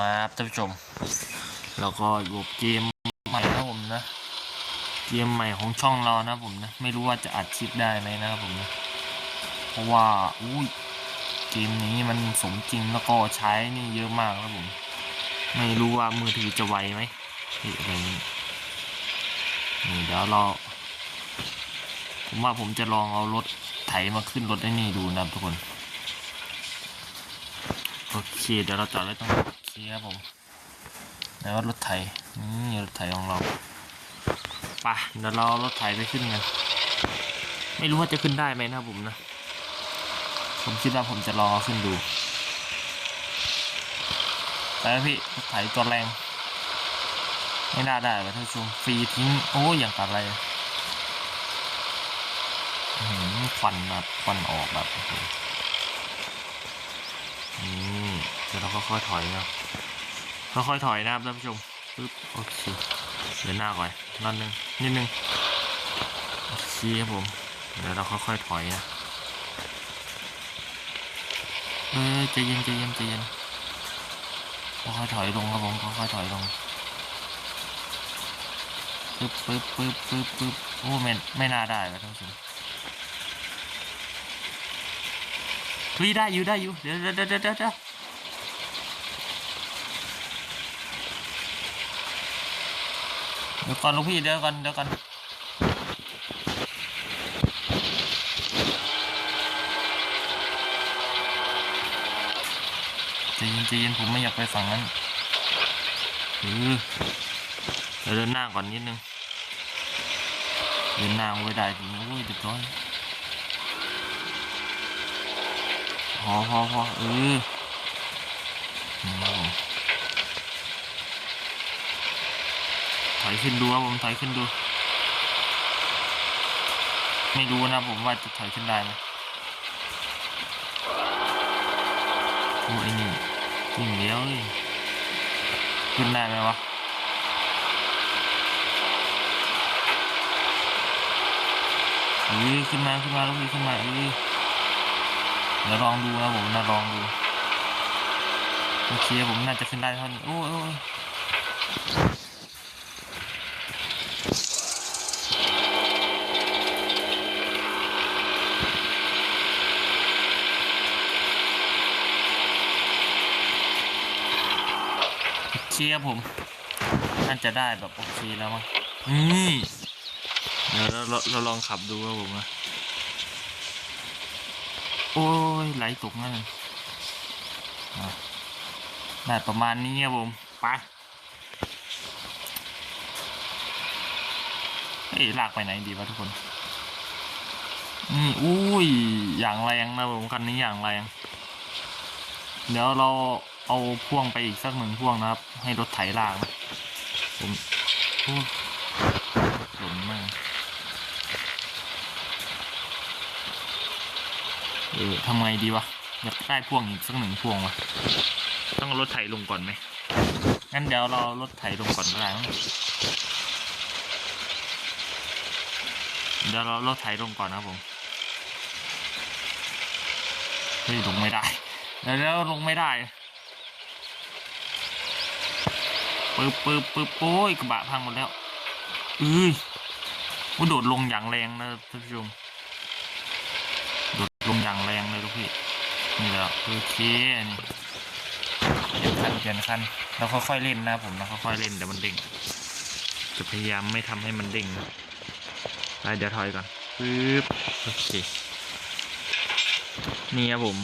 มาครับท่านผู้ชม แล้วก็อยู่เกมใหม่นะผมนะ เกมใหม่ของช่องเรานะผมนะ ไม่รู้ว่าจะอัดคลิปได้ไหมนะครับผมนะ เพราะว่าอุ้ยเกมนี้มันสมจริงแล้วก็ใช้นี่เยอะมากครับผม ไม่รู้ว่ามือถือจะไวไหมเฮ้ยอะไรนี่นี่เดี๋ยวเราผมว่าผมจะลองเอารถไถมาขึ้นรถไอ้นี่ดูนะทุกคน โอเค เดี๋ยวเราจอดไว้ตรงนี้ โอเคครับผมแล้วรถไถนี่รถไถของเราไปะเดี๋ยวเราเอารถไถไปขึ้นกันไม่รู้ว่าจะขึ้นได้ไหมนะครับผมนะ ผมคิดว่าผมจะลองเอาขึ้นดูไปแล้วพี่รถไถตัวแรง ไม่น่าได้ว่ะท่านผู้ชมฟรีทิ้ง โอ้ยอย่างกับอะไรอื้อหือควันแบบควันออกแบบโอ้โหนี่เดี๋ ยวเราค่อยๆถอยนะค่อยๆถอยนะครับท่านผู้ชมปึ๊บโอเคเดินหน้าก่อนนั่นนึงนิดนึงโอเคครับผมเดี๋ยวเราค่อยๆถอยนะเออใจเย็นใจเย็นใจเย็นค่อยๆถอยลงครับผมค่อยๆถอยลงปึ๊บปึ๊บปึ๊บปึ๊บปึ๊บโอ้ไม่ไม่น่าได้ว่ะท่านผู้ชมเฮ้ยได้อยู่ได้อยู่เดี๋ยวเดี๋ยวเดี๋ยวเดี๋ยว ดี๋ยวเดี๋ยวก่อนลูกพี่เดี๋ยวก่อนเดี๋ยวก่อนใจเย็นใจเย็นผมไม่อยากไปฝั่งนั้นเออเดี๋ยวเดินหน้าก่อนนิดนึงเดินหน้าไว้ได้ถึงโอ้ยเรียบร้อยพอพอพอเออนี่ครับผมถ อยขึ้นดูครับผมถอยขึ้นดู ไม่รู้นะผมว่าจะถอยขึ้นได้ไหมโอ้ยนี่ขึ้นเลี้ยวขึ้นได้ไหมวะเอ้ยขึ้นมาขึ้นมาลูกพี่ขึ้นมาเอ้ยเดี๋ยวลองดูนะผมนะลองดูโอเคผมน่าจะขึ้นได้เท่านี้โอ้ยโอ้ยโอเคครับผมน่าจะได้แบบโอเคแล้วมั้งนี่เดี๋ยวเราเราลองขับดูครับผมนะโอ้ยไหลตกนั่นอะได้ประมาณนี้ครับผม ไปเฮ้ยลากไปไหนดีวะทุกคนนี่อุ้ยอย่างแรงนะผมคันนี้อย่างแรง เดี๋ยวเรา เอาพ่วงไปอีกสักหนึ่งพ่วงนะครับ ให้รถไถลากนะผมโอ้ยหล่นมากเออทำไงดีวะ อยากได้พ่วงอีกสักหนึ่งพ่วงวะต้องเอารถไถลงก่อนไหมงั้นเดี๋ยวเรารถไถลงก่อนก็ได้เดี๋ยวเราเอารถไถลงก่อนนะผมเฮ้ยลงไม่ได้เดี๋ยวเดี๋ยวลงไม่ได้ ปึ๊บปึ๊บปึ๊บโอ้ยกระบะพังหมดแล้วเอ้ยว่าโดดลงอย่างแรงนะท่านผู้ชมโดดลงอย่างแรงเลยลูกพี่นี่แหละโอเคนี่เปลี่ยนคันเปลี่ยนคันเราค่อยๆเล่นนะผมเราค่อยๆเล่นเดี๋ยวมันเด้งจะพยายามไม่ทำให้มันเด้งนะไปเดี๋ยวถอยก่อนปึ๊บโอเคนี่ครับผม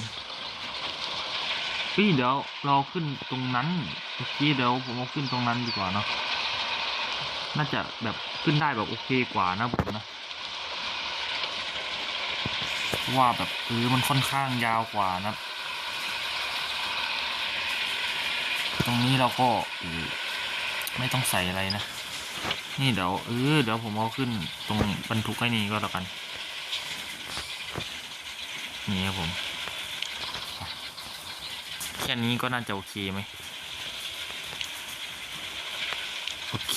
พี่เดี๋ยวเราขึ้นตรงนั้นโอเคเดี๋ยวผมเอาขึ้นตรงนั้นดีกว่าเนาะน่าจะแบบขึ้นได้แบบโอเคกว่านะผมนะว่าแบบเออมันค่อนข้างยาวกว่านะ ตรงนี้เราก็ไม่ต้องใส่อะไรนะ นี่เดี๋ยวเออเดี๋ยวผมเอาขึ้นตรงบรรทุกไอ้นี่ก็แล้วกัน นี่ครับผม ค่นี้ก็น่าจะโอเคไหมโอเค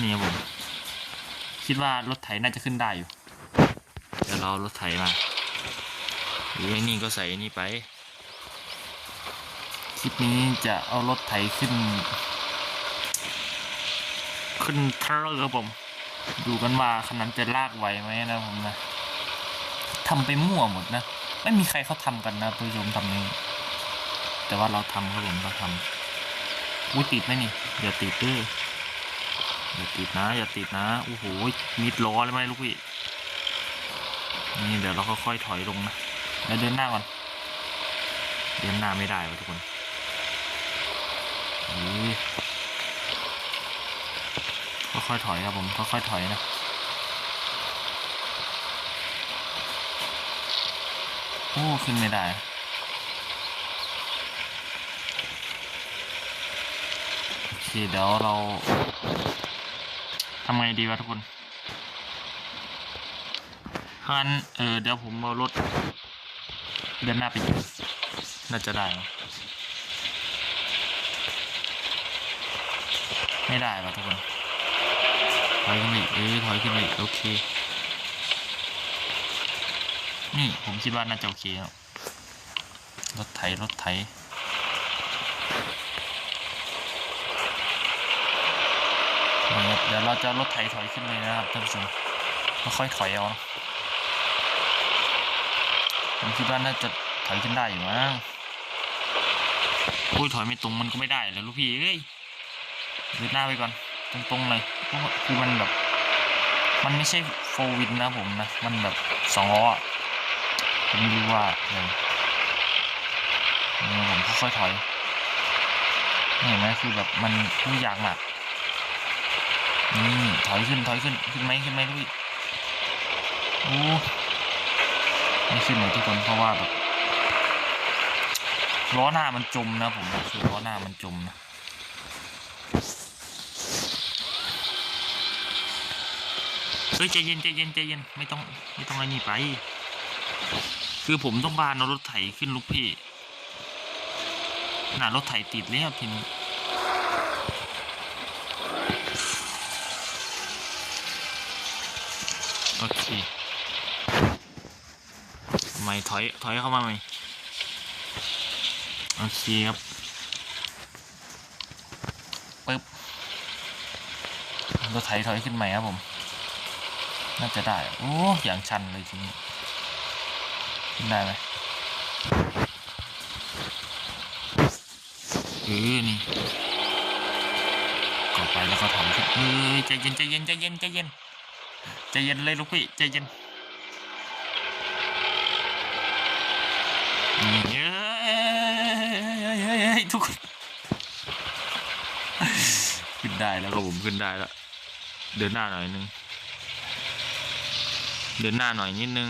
นี่ครับผม คิดว่ารถไถน่าจะขึ้นได้อยู่ เดี๋ยวเราเอารถไถมาหรือไอ้นี่ก็ใส่นี่ไป คลิปนี้จะเอารถไถขึ้น ขึ้นเทรลเลอร์ครับผม ดูกันว่าคันนั้นจะลากไหวไหมนะผมนะทำไปมั่วหมดนะ ไม่มีใครเขาทำกันนะผู้ชมทำนี้ แต่ว่าเราทำครับผมเราทำอุ้ยติดไหมนี่อย่าติดเด้ออย่าติดนะ อย่าติดนะโอ้โหมิดล้อเลยไหมลูกพี่นี่เดี๋ยวเราค่อยๆถอยลงนะแล้วเดินหน้าก่อนเดินหน้าไม่ได้วะทุกคนค่อยๆถอยครับผมค่อยๆถอยนะโอ้ขึ้นไม่ได้ โอเคเดี๋ยวเราทำไงดีวะทุกคนถ้างั้นเออเดี๋ยวผมเอารถเดินหน้าไปน่าจะได้ ไม่ได้วะทุกคน ถอยขึ้นไปเออถอยขึ้นไปโอเค นี่ผมคิดว่าน่าจะโอเคครับ รถไถรถไถ นะครับ เดี๋ยวเราจะเอารถไถถอยขึ้นเลยนะครับท่านผู้ชมค่อยๆถอยเอาผมคิดว่าน่าจะถอยขึ้นได้อยู่มั้งอุ้ยถอยไม่ตรงมันก็ไม่ได้เลยลูกพี่เอ้ยเดินหน้าไปก่อนตรงๆเลยคือมันแบบ มันไม่ใช่โฟวินนะผมนะ มันแบบสองล้อผมไม่รู้ว่าอะไรนี่ผมค่อยๆถอยเห็นไหมคือแบบมันทุกอย่างหนัก นี่ถอยขึ้นถอยขึ้นขึ้นไหมขึ้นไหมลูกพี่โอ้ไม่ขึ้นเลยทุกคนเพราะว่าแบบล้อหน้ามันจมนะผมคือล้อหน้ามันจมนะเฮ้ยใจเย็นใจเย็นใจเย็นไม่ต้องไม่ต้องอะไอ้นี่ไป คือผมต้องบานเอารถไถขึ้นลูกพี่น้ารถไถติดแล้วทีนี้ โอเค ไม่ถอยถอยเข้ามาไหมโอเคครับปึ๊บรถไถถอยขึ้นใหม่ครับผม น่าจะได้ โอ้อย่างชันเลยทีนี้ขึ้นได้ไหมเออนี่ก่อไปแล้วก็ถอยขึ้นเอ้ยใจเย็นใจเย็นใจเย็นใจเย็นใจเย็นเลยลูกพี่ใจเย็น ทุกคน ขึ้นได้แล้วก็ผมขึ้นได้แล้ว เดินหน้าหน่อยนึง เดินหน้าหน่อยนิดนึง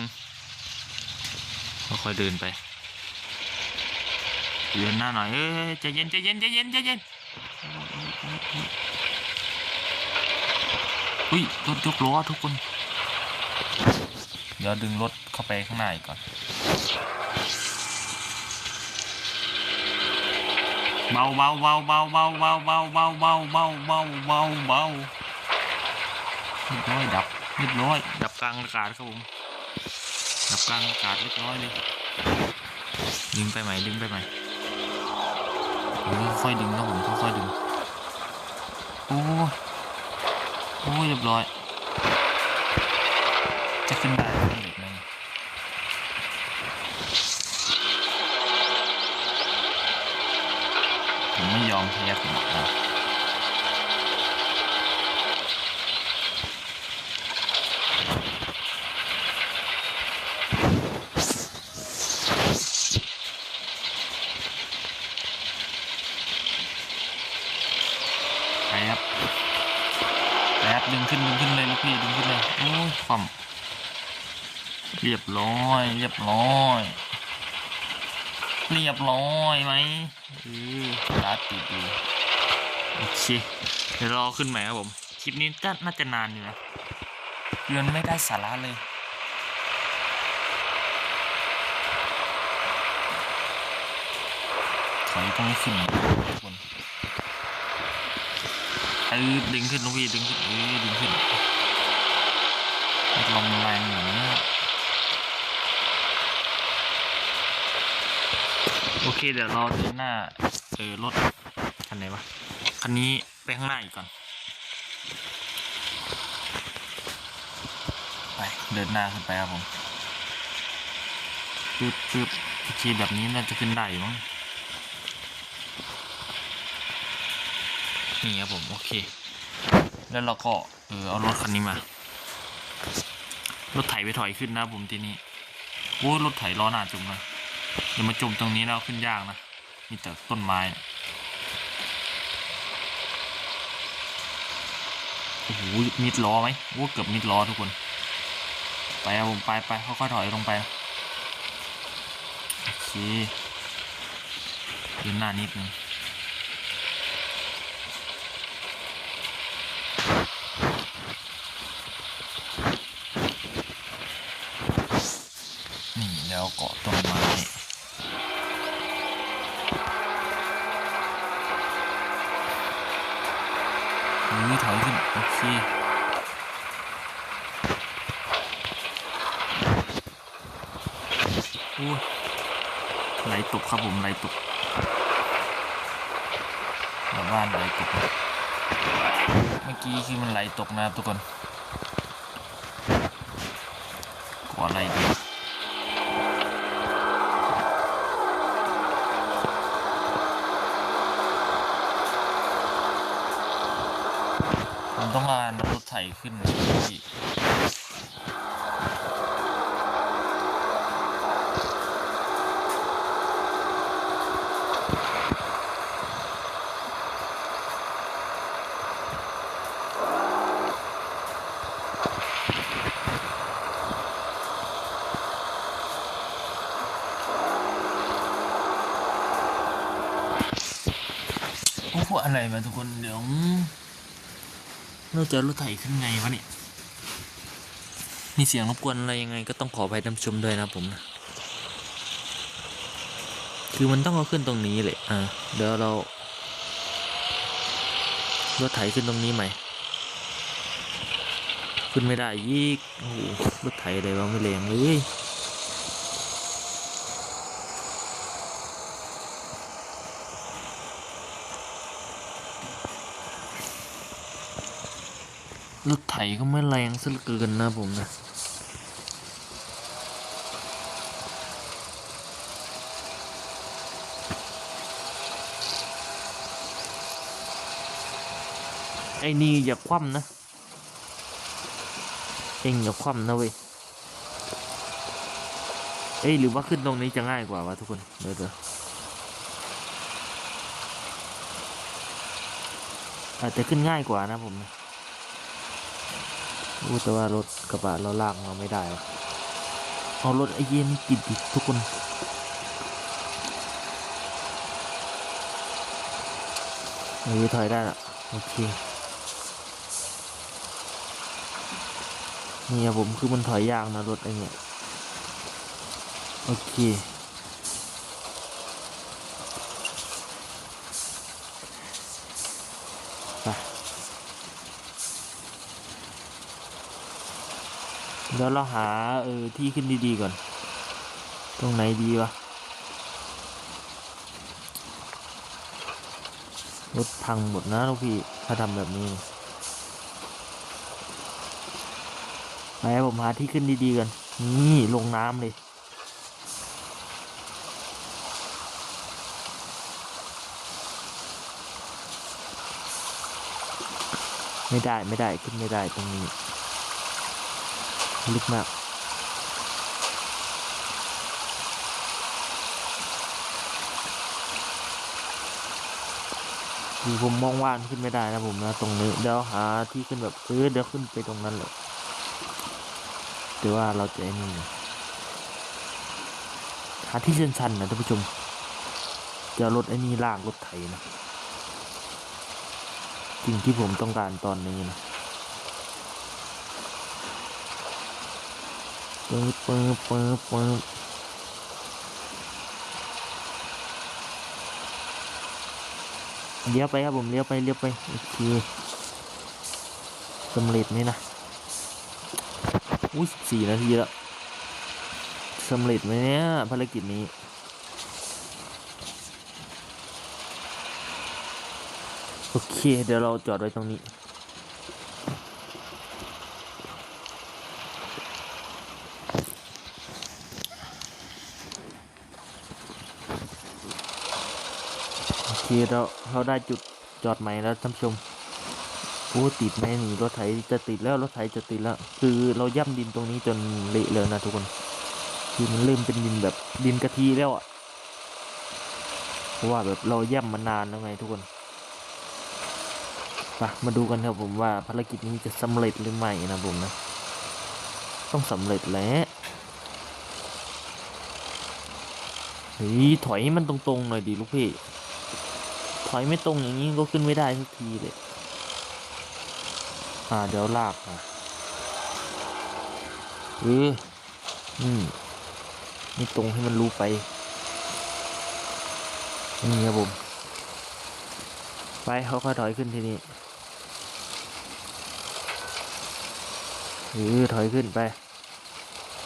ค่อยๆเดินไป เดินหน้าหน่อย เอ้ยใจเย็นใจเย็นใจเย็นใจเย็นอุ้ยรถยกล้อทุกคน เดี๋ยวดึงรถเข้าไปข้างในก่อน เบาเบาเบาเบาเบาเบาเบาเบาเบาเบาเบาเบาเบาเรียบร้อยดับเรียบร้อย ดับกลางอากาศครับผมดับกลางอากาศเรียบร้อยเลยดึงไปไหมดึงไปไหมโอ้ค่อยดึงครับผมค่อยดึงโอ้โอ้เรียบร้อยจะขึ้นได้ไหมเด็กไหมผมไม่ ยอมแพ้ผมนะไปครับไปครับดึงขึ้นดึงขึ้นเลยลูกพี่ดึงขึ้นเลยโอ้ยความเรียบร้อย เรียบร้อย เรียบร้อยไหมเออรัดติดดีโอเคเดี๋ยวรอขึ้นใหม่ครับผม คลิปนี้ก็น่าจะนานอยู่นะเรียนไม่ได้สาระเลยถอยต้องให้ขึ้นทุกคนเออดึงขึ้นลูกพี่ดึงขึ้นเออดึงขึ้นลมแรงอย่าง โอเค เดี๋ยวเราเดินหน้าเออรถคันไหนวะคันนี้ไปข้างหน้าอีกก่อน ไปเดินหน้าขึ้นไปครับผมปึ๊บปึ๊บโอเคแบบนี้น่าจะขึ้นได้อยู่มั้งนี่ครับผมโอเค แล้วเราก็เออเอารถคันนี้มารถไถไปถอยขึ้นนะผมทีนี้โอ้รถไถล้อหนาจุ่มเลย เดี๋ยวมาจุ่มตรงนี้แล้วขึ้นยากนะ มีแต่ต้นไม้โอ้โหมิดล้อไหมโอ้เกือบมิดล้อทุกคน ไปครับผมไปไปค่อยๆถอยลงไปโอเคยืนหน้านิดนึงนี่แล้วเกาะต้นไม้นี่ถอย ขึ้นโอเคอู้ไหลตกครับผมไหลตกชาวบ้านไหลตก เมื่อกี้คือมันไหลตกนะครับทุกคนกว่าอะไรดี ต้องการรถไถขึ้นที่โอ้โหอะไรมาทุกคนเดี๋ยว เราจะรถไถขึ้นไงวะเนี่ย มีเสียงรบกวนอะไรยังไงก็ต้องขอไปท่านชมด้วยนะผมนะ คือมันต้องเอาขึ้นตรงนี้เลยอ่าเดี๋ยวเรารถไถขึ้นตรงนี้ใหม่ ขึ้นไม่ได้ยีกโอ้โหรถไถอะไรวะไม่แรงเลย รถไถก็ไม่แรงซะเหลือเกินนะผมนะไอ้นี่อย่าคว่ำนะ เองอย่าคว่ำนะเว้ย เอ้ยหรือว่าขึ้นตรงนี้จะง่ายกว่าวะทุกคน เดี๋ยวเดี๋ยวอาจจะขึ้นง่ายกว่านะผมนะ รู้แต่ว่ารถกระบะเราลากเราไม่ได้เอารถไอ้เย็นกิดดิทุกคนเออถอยได้ละโอเคนี่ครับผมคือมันถอยยากนะรถไอ้เนี่ยโอเค ดี๋ยวเราหาเออที่ขึ้นดีๆก่อน ตรงไหนดีวะรถพังหมดนะลูกพี่ถ้าทำแบบนี้ไปผมหาที่ขึ้นดีๆกัน นี่ลงน้ำเลย ไม่ได้ไม่ได้ขึ้นไม่ได้ตรงนี้ ลึกมากคือผมมองว่านขึ้นไม่ได้นะผมนะตรงนี้เดี๋ยวหาที่ขึ้นแบบเออเดี๋ยวขึ้นไปตรงนั้นเลยแต่ว่าเราจะไอ้นี่หาที่ชันๆนะท่านผู้ชมจะเอารถไอ้นี่ลากรถไถนะสิ่งที่ผมต้องการตอนนี้นะ ปึ๊บปึ๊บปึ๊บปึ๊บเลี้ยวไปครับผมเลี้ยวไปเลี้ยวไปโอเคสำเร็จไหมนะอุ้ยสี่นาทีแล้วสำเร็จไหมเนี่ยภารกิจนี้โอเค เดี๋ยวเราจอดไว้ตรงนี้ เคเราเราได้จุดจอดใหม่แล้วท่านผู้ชมโอ้ติดแม่นี่รถไถจะติดแล้วรถไถจะติดแล้ว คือเราย่ำดินตรงนี้จนเละเลยนะทุกคนคือมันเริ่มเป็นดินแบบดินกะทิแล้วอะเพราะว่าแบบเราย่ำมานานแล้วไงทุกคนไปมาดูกันครับผมว่าภารกิจนี้จะสำเร็จหรือไม่นะผมนะ ต้องสำเร็จแหล้วเฮ้ยถอยให้มันตรงๆหน่อยดิลูกพี่ ถอยไม่ตรงอย่างนี้ก็ขึ้นไม่ได้ทุกทีเลย อ่าเดี๋ยวลากอะเอออืมนี่ตรงให้มันรู้ไป นี่ครับผม ไปเขาค่อยถอยขึ้นทีนี้เออถอยขึ้นไป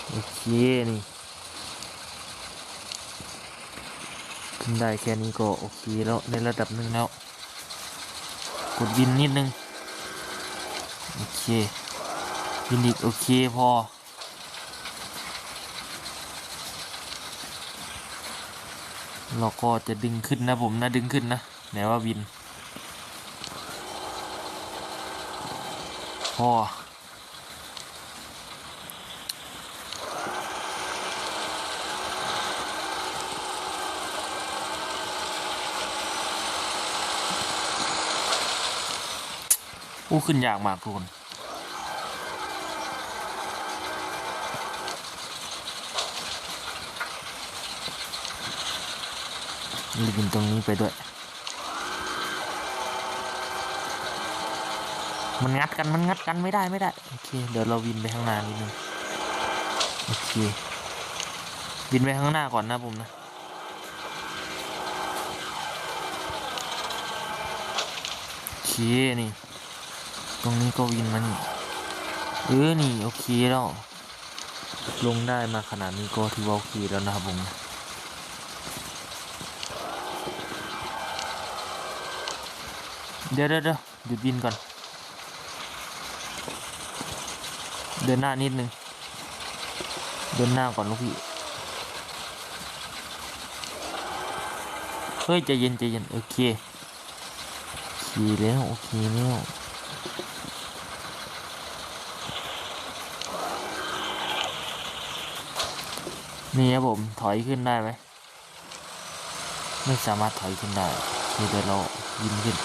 โอเค นี่ ขึ้น ได้แค่นี้ก็โอเคแล้วในระดับหนึ่งแล้ว กดวินนิดนึง โอเควินอีกโอเคพอ เราก็จะดึงขึ้นนะผมนะ ดึงขึ้นนะไหนว่าวิน พอ อู้ขึ้นยากมากทุกคนลืมตรงนี้ไปด้วย มันงัดกัน มันงัดกันไม่ได้ไม่ได้ โอเค เดี๋ยวเราวินไปข้างหน้านิดนึง โอเค วินไปข้างหน้าก่อนนะผมนะ โอเค นี่ ตรงนี้ก็วินมานี่เออนี่โอเคแล้วลงได้มาขนาดนี้ก็ถือว่าโอเคแล้วนะครับผมเดี๋ยวเดี๋ยวเดี๋ยวหยุดบินก่อน เดินหน้านิดนึง เดินหน้าก่อนลูกพี่ เฮ้ยใจเย็นใจเย็นโอเคขี่แล้วโอเคแล้ว นี่ครับผมถอยขึ้นได้ไหมไม่สามารถถอยขึ้นได้นี่เดี๋ยวเราวินขึ้น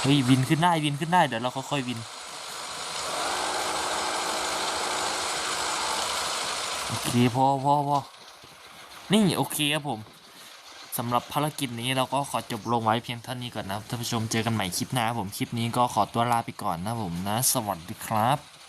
เฮ้ยวินขึ้นได้วินขึ้นได้เดี๋ยวเราค่อยๆวินโอเคพอพอพอนี่โอเคครับผมสำหรับภารกิจนี้เราก็ขอจบลงไว้เพียงเท่านี้ก่อนนะท่านผู้ชมเจอกันใหม่คลิปหน้าครับผมคลิปนี้ก็ขอตัวลาไปก่อนนะผมนะ สวัสดีครับ